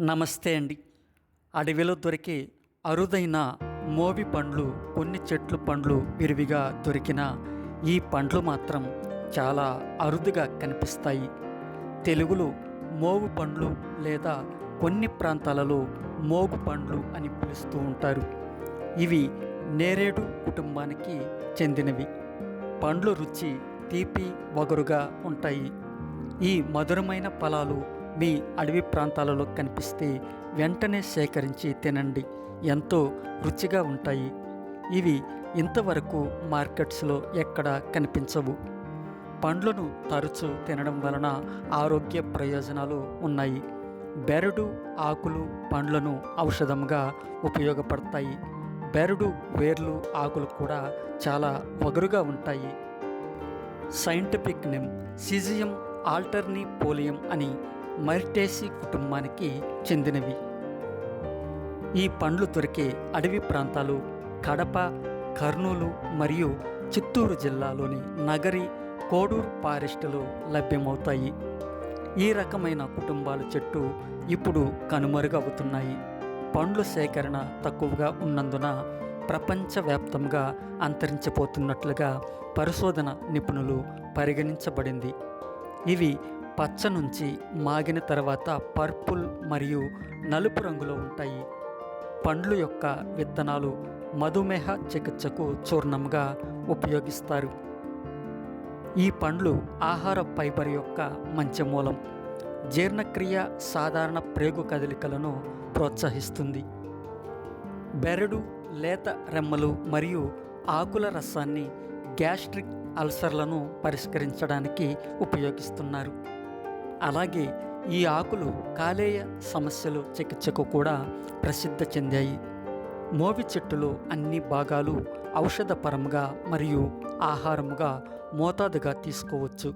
నమస్తే అండి. అడవిలో దొరికే అరుదైన మోవి పండ్లు కొన్ని చెట్లు పండ్లు విరివిగా దొరికిన ఈ పండ్లు మాత్రం చాలా అరుదుగా కనిపిస్తాయి. తెలుగులో మోగు పండ్లు లేదా కొన్ని ప్రాంతాలలో మోగు పండ్లు అని పిలుస్తూ ఉంటారు. ఇవి నేరేడు కుటుంబానికి చెందినవి. పండ్లు రుచి తీపి వగరుగా ఉంటాయి. ఈ మధురమైన ఫలాలు మీ అడవి ప్రాంతాలలో కనిపిస్తే వెంటనే సేకరించి తినండి. ఎంతో రుచిగా ఉంటాయి. ఇవి ఇంతవరకు మార్కెట్స్లో ఎక్కడ కనిపించవు. పండ్లను తరచు తినడం వలన ఆరోగ్య ప్రయోజనాలు ఉన్నాయి. బెరడు ఆకులు పండ్లను ఔషధంగా ఉపయోగపడతాయి. బెరడు వేర్లు ఆకులు కూడా చాలా వగరుగా ఉంటాయి. సైంటిఫిక్ నేమ్ సిజియం ఆల్టర్నీ పోలియం అని మరిటేసి కుటుంబానికి చెందినవి. ఈ పండ్లు దొరికే అడవి ప్రాంతాలు కడప కర్నూలు మరియు చిత్తూరు జిల్లాలోని నగరి కోడూరు ఫారెస్టులో లభ్యమవుతాయి. ఈ రకమైన కుటుంబాల చెట్టు ఇప్పుడు కనుమరుగవుతున్నాయి. పండ్ల సేకరణ తక్కువగా ఉన్నందున ప్రపంచవ్యాప్తంగా అంతరించిపోతున్నట్లుగా పరిశోధన నిపుణులు పరిగణించబడింది. ఇవి పచ్చ నుంచి మాగిన తర్వాత పర్పుల్ మరియు నలుపు రంగులో ఉంటాయి. పండ్లు యొక్క విత్తనాలు మధుమేహ చికిత్సకు చూర్ణంగా ఉపయోగిస్తారు. ఈ పండ్లు ఆహార ఫైబర్ యొక్క మంచి మూలం జీర్ణక్రియ సాధారణ ప్రేగు కదలికలను ప్రోత్సహిస్తుంది. బెరడు లేత రెమ్మలు మరియు ఆకుల రసాన్ని గ్యాస్ట్రిక్ అల్సర్లను పరిష్కరించడానికి ఉపయోగిస్తున్నారు. అలాగే ఈ ఆకులు కాలేయ సమస్యలు చికిత్సకు కూడా ప్రసిద్ధి చెందాయి. మోవి చెట్టులో అన్ని భాగాలు ఔషధపరంగా మరియు ఆహారముగా మోతాదుగా తీసుకోవచ్చు.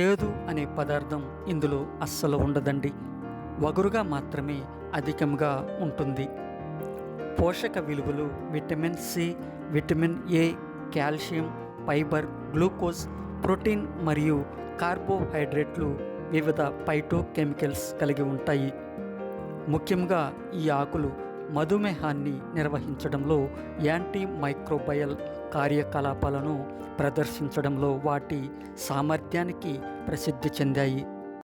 చేదు అనే పదార్థం ఇందులో అస్సలు ఉండదండి. వగరుగా మాత్రమే అధికంగా ఉంటుంది. పోషక విలువలు vitamin C vitamin A calcium fibre glucose protein మరియు కార్బోహైడ్రేట్లు వివిధ ఫైటోకెమికల్స్ కలిగి ఉంటాయి. ముఖ్యంగా ఈ ఆకులు మధుమేహాన్ని నిర్వహించడంలో యాంటీ మైక్రోబయల్ కార్యకలాపాలను ప్రదర్శించడంలో వాటి సామర్థ్యానికి ప్రసిద్ధి చెందాయి.